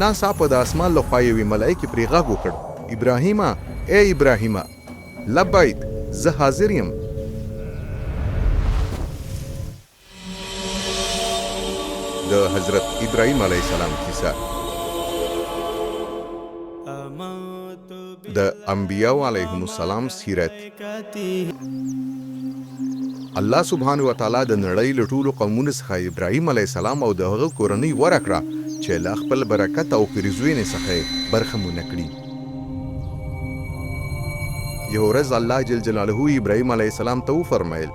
ناڅاپه د اسمان له خوا یوې ملایکې پرې غږ وکړ. ابراهیمه ای ابراهیمه لبیک زه حاضر یم. د حضرت ابراهیم علیه السلام کیسه. د انبیاو علیهم السلام سیرت. الله سبحانه و تعالی د نړۍ له ټولو قومونو څخه ابراهیم علیه السلام او د هغه کورنۍ غوره کړه چې له خپل برکت او پیرزوینې څخه برخه مونږ کړي. یو ورځ الله جل جلاله ابراهیم علیه السلام ته وفرمایل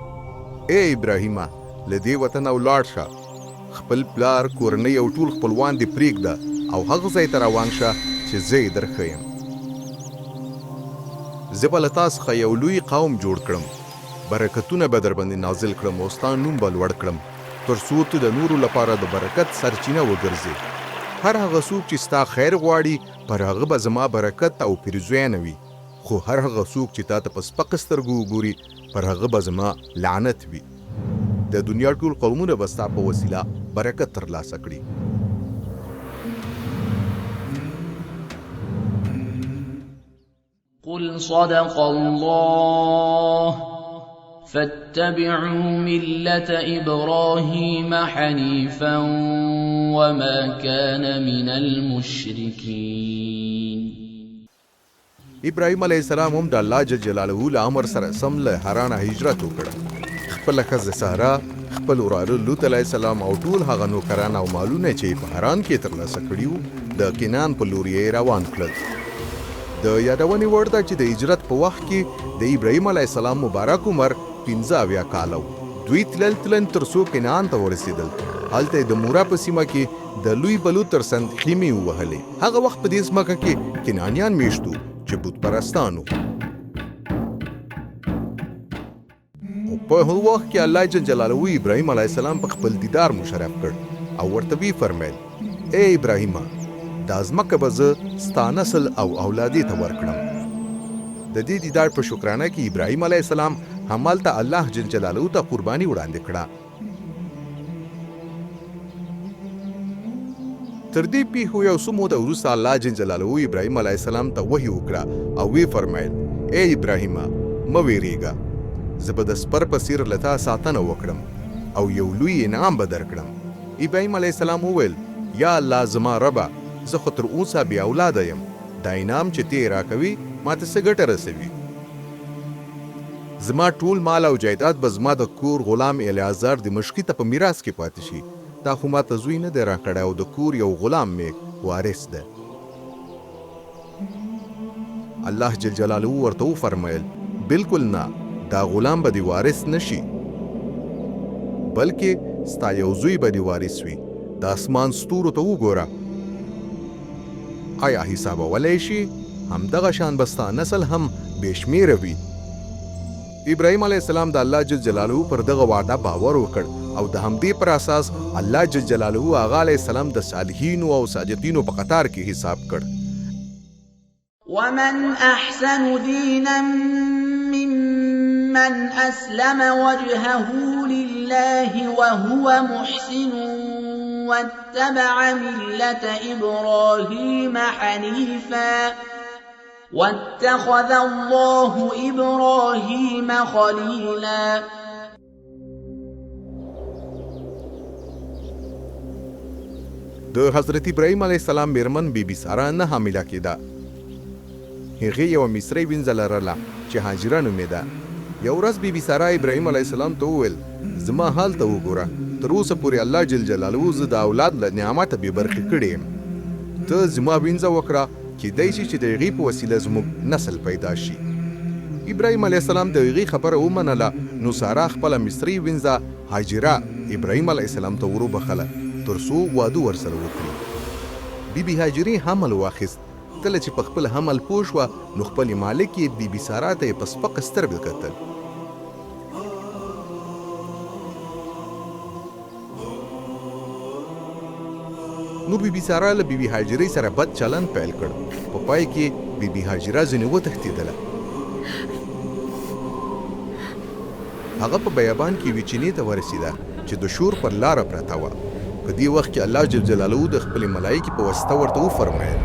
اے ابراهیمه لدی وطن او لاړ شه. خپل پلار کورنۍ او ټول خپلوان دې پریږده او هغه ځای ته روان شه چې زه یې درښیم. زه به له تا څخه یو لوی قوم جوړ کړم. برکتونه به در باندې نازل کړم او ستا نوم به لوړ کړم تر څو ته د نورو لپاره د برکت سرچینه وګرځې هر هغه څوک چې ستا خیر غواړي پر هغه به زما برکت او پیرزوینه وي. خو هر هغه څوک چې تا ته په سپک سترګو وګوري پر هغه به زما لعنت وي. د دنیا ټول قومونه به ستا په وسیله برکت ترلاسه کړي. قل صدق الله فاتبعوا ملة إبراهيم حنيفا وما كان من المشركين. ابراهيم عليه السلام هم د الله جل جلاله له امر سره سم له حرانه هجرت وکړ خپل خزه سهرا خپل وراره لوط علیه السلام او ټول هغه نوکران او مالونه چې په حران کې ترلاسه کړیو د کینان په لور یې روان کړل. د یادونې وړ ده چې د هجرت په وخت کې د ابراهیم علیه السلام مبارک عمر 15 اویا کال و دوی تلل تلن تر څو کینان ته ورسېدل هلته د مورا په سیمه کې د لوی بلو تر سند خیمه وهلې هغه وخت په دې ځمکه کې کینانیان میشتو چې بت پرستانو په هغه وخت کې الله جل جلاله ابراهیم علیه السلام په خپل دیدار مشرف کړ او ورته وی فرمایل اے ابراهیم دا ځمکه به زه ستا نسل او اولادې ته ورکړم د دې دیدار په شکرانه کې ابراهیم علیه السلام همالته الله جل جلاله ته قرباني وړاندې کړه. تر دې پیښو یو څو موده وروسته الله جل جلاله ابراهیم علیه السلام ته وحی وکړه او وی فرمایل اے ابراهیم مه ویریږه. زه به د سپر په څیر لتا ساتنه وکړم او یو لوی انعام به درکړم. ابراهیم علیه السلام وویل یا الله زما ربه زه خو تر اوسه بې اولاده یم. دا انعام چې تی راکوي ماته څه ګټه رسوي زما ټول مال او جایداد به زما د کور غلام الیازار د مشقي ته په میراث کې پاتې شي. دا خو ماته زوی نه دی راکړی او د کور یو غلام مې وارث ده. الله جل جلاله ورته وفرمایل بالکل نه دا غلام به دی وارث نشي بلکې ستا یو زوی به دی وارث وي. د اسمان ستورو ته وګوره. آیا حساب ولای شي؟ همدغه شان بستا نسل هم بشمیره وي ابراهيم عليه السلام د الله جل جلاله پر دغه وعده باور وکړ او د همدې پر اساس الله جل جلاله هغه عليه السلام د صالحین او ساجدینو په قطار کې حساب کړ ومن أحسن دينا ممن أسلم وجهه لله وهو محسن واتبع ملة إبراهيم حنيفا واتخذ الله إبراهيم خليلا. د حضرت ابراهيم عليه السلام میرمن بیبي ساره نه حامله کېده هغه یو مصری وینځه لرله چې هاجره نومېده. یو ورځ بیبي ساره ابراهيم عليه السلام ته وویل زما حال ته وګوره تر اوسه پورې الله جل جلاله زه د اولاد له نعمت به برخې کړې ته زما وینځه وکړه چې دای شي چې د هغې په وسیله زموږ نسل پیدا شي ابراهيم عليه السلام د هغې خبره ومنله نو ساره خپله مصري وینځه هاجره ابراهيم عليه السلام ته ورو بخله تر څو واده ورسره وکړي بیبي هاجري حمل واخیست کله چې په خپل حمل پوه شوه نو خپل مالک یې بیبي ساره ته یې په سپکه سترګه کتل نو بیبي ساره له بیبي هاجري سره بد چلن پیل کړ. په پای کې بیبي هاجره ځنې وتښتېدله. هغه په بیابان کې وچینې ته ورسېده چې د شور پر لاره پرته وه. په دې وخت کې الله جل جلاله د خپل ملایکی په واسطه ورته وفرمایل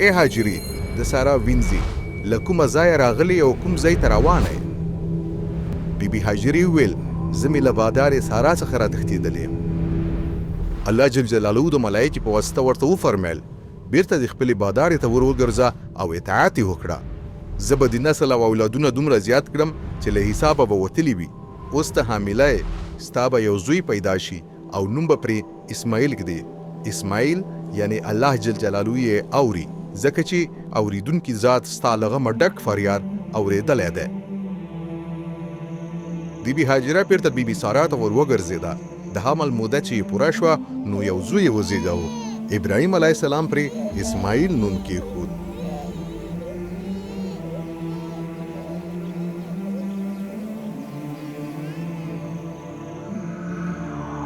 اے هاجری د سارا وینځي لکوم ځای راغلی او کوم ځای ته روانه بی بی هاجری ویل زمي لبادار سارا څخه را تښتېدلې الله جل جلاله د ملایکی په واسطه ورته وفرمایل بیرته د خپل بادار ته ور وګرځه او اطاعت وکړه. زه به د نسل او اولادونه دومره زیات کړم چې له حسابه به وتلی وي. اوس ته حامله یې ستا به یو زوی پیدا شي او نوم به پرې اسماعیل ږدي اسماعیل یعنی الله جل جلاله یې اوري ځکه چې اوریدونکي ذات ستا لغه مډک فریاد اوریدلی دی. بیبي هاجره بیرته بیبي سارا ته ور وګرځېده د حمل موده چې پوره شوه نو یو زوی یې وزېږاوه ابراهیم علیه السلام پرې اسماعیل نوم کېښود.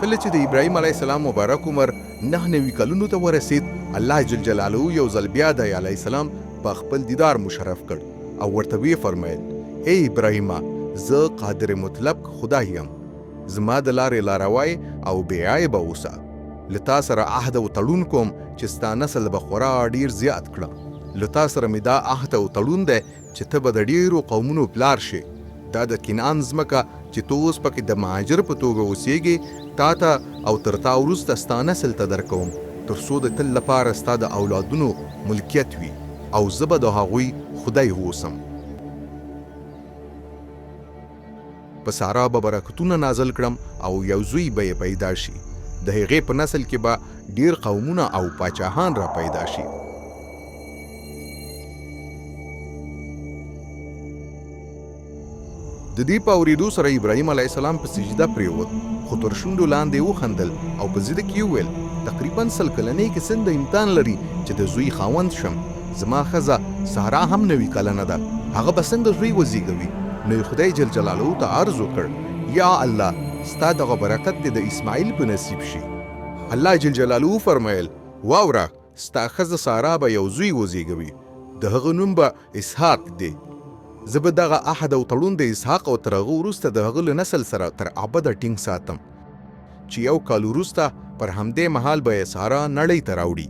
کله چې د ابراهیم علیه السلام مبارک عمر نه نوي کلونو ته ورسید الله جل جلاله یو ځل بیا د علیه السلام په خپل دیدار مشرف کړ او ورته وی فرمایل اے ابراهیم زه قادر مطلق خدای یم زما د لارې لاروای او بې عیبه اوسه. لتا سره عهد او تړون کوم چې ستا نسل به خورا ډیر زیات کړه لتا سره مې دا عهد او تړون دی چې ته به د ډیرو قومونو پلار شي دا د کینان ځمکه چې تو اوس پکې د مهاجر په توګه اوسېږي تا ته او تر تا وروسته ستا نسل ته درکوم. تر څو د تل لپاره ستا د اولادونو ملکیت وي. او زه به د هغوی خدای اوسم په سارا به برکتونه نازل کړم او یو زوی به پیدا شي. د هغې په نسل کې به ډیر قومونه او پاچاهان را پیدا شي. د دې په اورېدو سره ابراهیم علیه السلام په سجده پریوت خو تر شونډو لاندې وخندل او په زړه کې وویل تقریبا سل کلنې کې څنګه امتحان لري چې د زوی خاوند شم؟ زما ښځه سارا هم نوي کلنه ده. هغه به څنګه زوی وزیږوي نو خدای جل جلاله ته عرض وکړ یا الله ستا دغه برکت دې د اسماعیل په نصیب شي. الله جل جلاله فرمایل واوره ستا ښځه سارا به یو زوی وزیږوي. د هغه نوم به اسحاق دی. زه به دغه عهد او تړون د اسحاق او تر هغه وروسته د هغه نسل سره تر ابده ټینګ ساتم. چې یو کال وروسته پر همدې مهال به سارا نړۍ ته راوړي.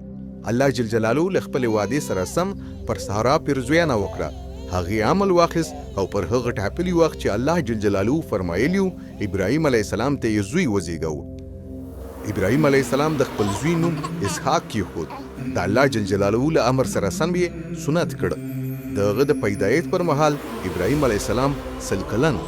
الله جل جلاله له خپل وعده سره سم پر سارا پیرزوینه وکړه هغه عمل واخیست او پر هغه ټاپلی وخت چې الله جل جلاله فرمایلیو ابراهیم علی السلام ته یې زوی وزیږو ابراهیم علی السلام د خپل زوی نوم اسحاق کیښود د الله جل جلاله له امر سره سم یې سنت کړ. دغه د پیدایښت پر مهال ابراهیم علی السلام سل کلن.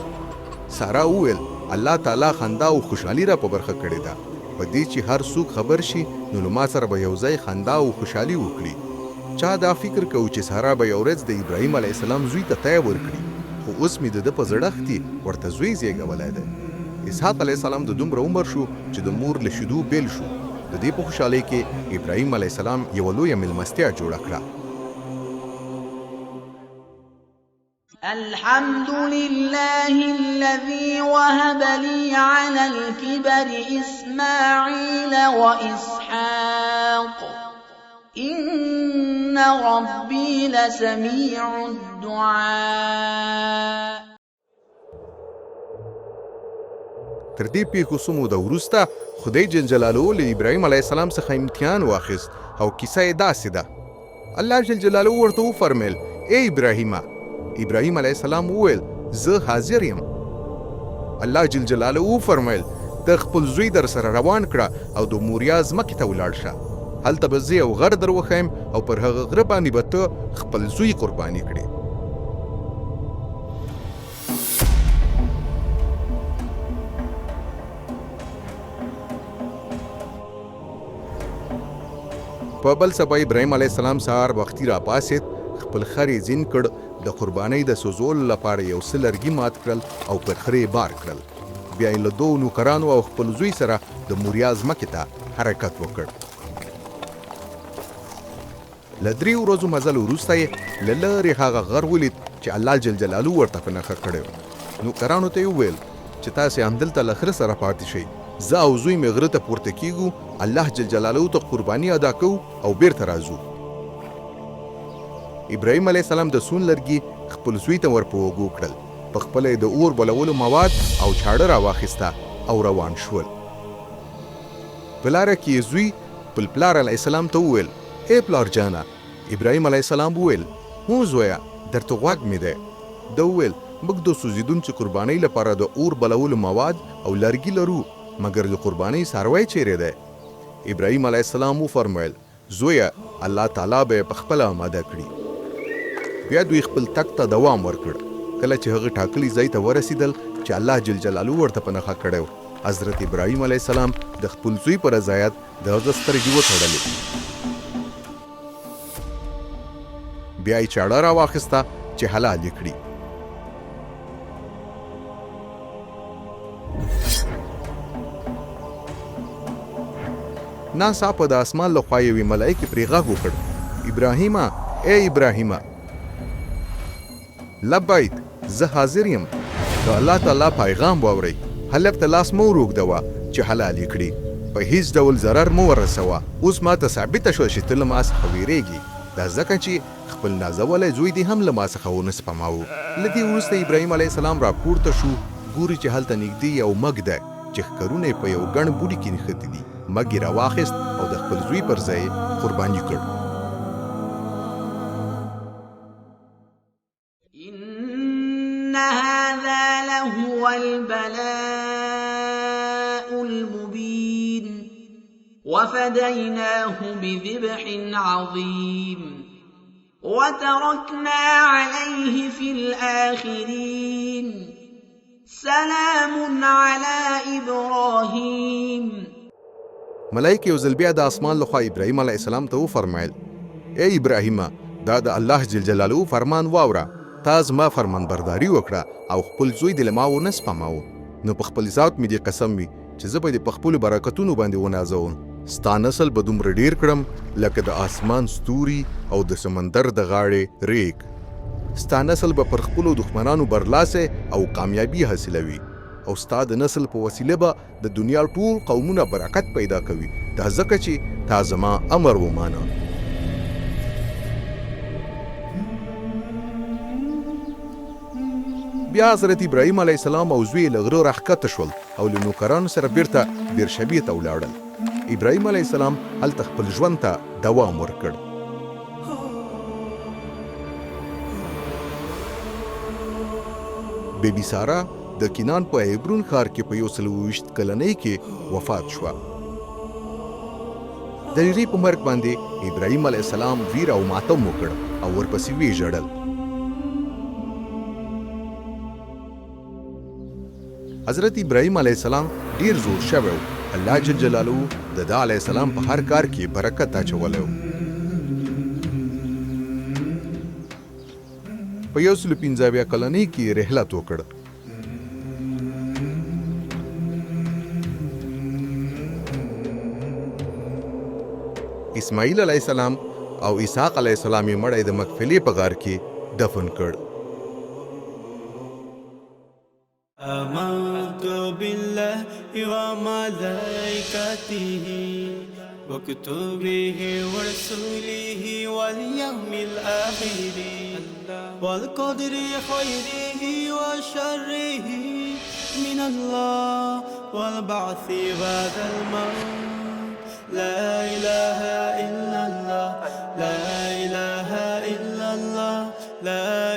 سارا وویل الله تعالی خندا او خوشحالي را په برخه کړې ده. په دې چې هر څوک خبر شي نو ما سره به یو ځای خندا او خوشحالي وکړي چا دا فکر کوي چې سارا به یو ورځ د ابراهیم علی السلام زوی ته تای ورکړي. خو اوس مې د په زړښتي ورته زوی زیږولی دی. اسحاق علی السلام د دومره عمر شو چې د مور له شیدو بیل شو. د دې په خوشحالۍ کې ابراهیم علی السلام یو لویه ملمستیا جوړه کړه. الحمد لله الذي وهب لي على الكبر إسماعيل وإسحاق إن ربي لسميع الدعاء. تر دې پیښو سمو د وروسته خدای جل جلاله له ابراهیم علی السلام څخه امتحان واخیست او کیسه یې داسې ده. الله جل جلاله ورته وفرمیل اے ابراهیم ابراهیم علی السلام وویل زه حاضر یم. الله جل جلاله وفرمیل ته خپل زوی در سره روان کړه او د موریا ځمکې ته ولاړ شه هلته به زه یو غر در وښیم او پر هغه غره باندې به ته خپل زوی قرباني کړې په بل سبا ابراهيم عليه السلام سهار وختي را پاسید خپل خري زین کړ د قربانۍ د سوزول لپاره یو سلرګي مات کړل او پر خري بار کړل. بیا یې له دوه نوکرانو او خپل زوی سره د موریاز مکې ته حرکت وکړ لدری ورځو مزل وروسته یې له لرې هغه غر ولید چې الله جل جلاله ورته په نښه کړی و. نوکرانو ته یې وویل چې تاسې همدلته له خره سره پاتې شئ. زه او زوی مې غره ته پورته کیږو الله جل جلاله ته قرباني ادا کوو او بیرته راځو. ابراهيم عليه السلام د سون لرګي خپل زوی ته ورپو وګو کړل. په خپل د اور بلولو مواد او چاړه را واخیسته او روان شول. په لاره کې زوی خپل پلار علی السلام ته وویل اے پلار جانا ابراهیم علی السلام وویل هو زویا درته غوږ مې دی ده وویل موږ د سوزیدونکو قربانۍ لپاره د اور بلولو مواد او لرګي لرو مګر د قربانۍ ساروی چیرې دی ابراهیم علی السلام وفرمایل زویا الله تعالی به په خپل آماده کړي بیا دوی خپل تک ته دوام ورکړ کله چې هغه ټاکلي ځای ته ورسېدل چې الله جل جلاله ورته په نخښه کړو حضرت ابراهیم علی السلام د خپل زوی پر رضایت د سترګې وتړلې بیا یې چاړه را واخیسته چې حلال یې کړي. ناڅاپه د اسمان له خوا یوې ملایکې پرې غږ وکړ. ابراهیمه ای ابراهیمه! لبیک زه حاضر یم. د الله تعالی پیغام واورئ. هلک ته لاس مو روږدوه چې حلال یې کړي. په هیڅ ډول ضرر مو ورسوه. اوس ما ته ثابته شوه چې ته له ما څخه ویرېږي دا ځکه چې خپل نازولی زوی دې هم له ما څخه ونه سپماوه. له دې وروسته ابراهیم علیه السلام راپورته شو ګوري چې هلته نږدې یو مګ دی چې ښکرونه یې په یو ګڼ بوډي کې نښتي دي. مګ یې راواخیست او د خپل زوی پر ځای قرباني کړ. هذا لهو البلاء وفديناه بذبح عظيم وتركنا عليه في الآخرين. سلام على إبراهيم. ملایکه یو ځل د آسمان لخوا ابراهیم علیه السلام ته وفرمایل ای ابراهیم دا د الله جل جلاله فرمان واوره تا زما فرمان برداری وکړه أو خپل زوی د لما ونه سپماو نو په خپل ذات مې دې قسم وي چې زه به دې په خپلو برکتونو باندې ونازوم. ستا نسل به دومره ډیر کړم لکه د اسمان ستوري او د سمندر د غاړې ریګ. ستا نسل به پر خپلو دښمنانو برلاسه او کامیابی حاصلوي. او ستا د نسل په وسیله به د دنیا ټول قومونه برکت پیدا کوي. دا ځکه چې تا زما امر ومانه. بیا حضرت ابراهیم علیه السلام او زوی له غره راښکته شول او له نوکرانو سره بیرته بیرشبي ته ولاړل ابراهیم علیه السلام هلته خپل ژوند ته دوام ورکړ. بیبي سارا د کینان په ایبرون ښار کې په یو سل ویشت کلنۍ کې وفات شوه. د ریری په مرګ باندې ابراهیم علیه السلام ویر او ماتم وکړ او ورپسې وی ژړل حضرت ابراهیم علیه السلام ډیر زور شوی. الله جل جلاله د دا علیه السلام په هر کار کې برکت اچولی. په یو سل پنځه اویا کلنۍ کې رحلت وکړ اسماعیل علیه السلام او اسحاق علیه السلام یې مړی د مکفلی په غار کې دفن کړ ملائكته وكتبه ورسوله واليوم الآخر. والقدر خيره وشره من الله. والبعث بعد الموت. لا إله إلا الله. لا إله إلا الله. لا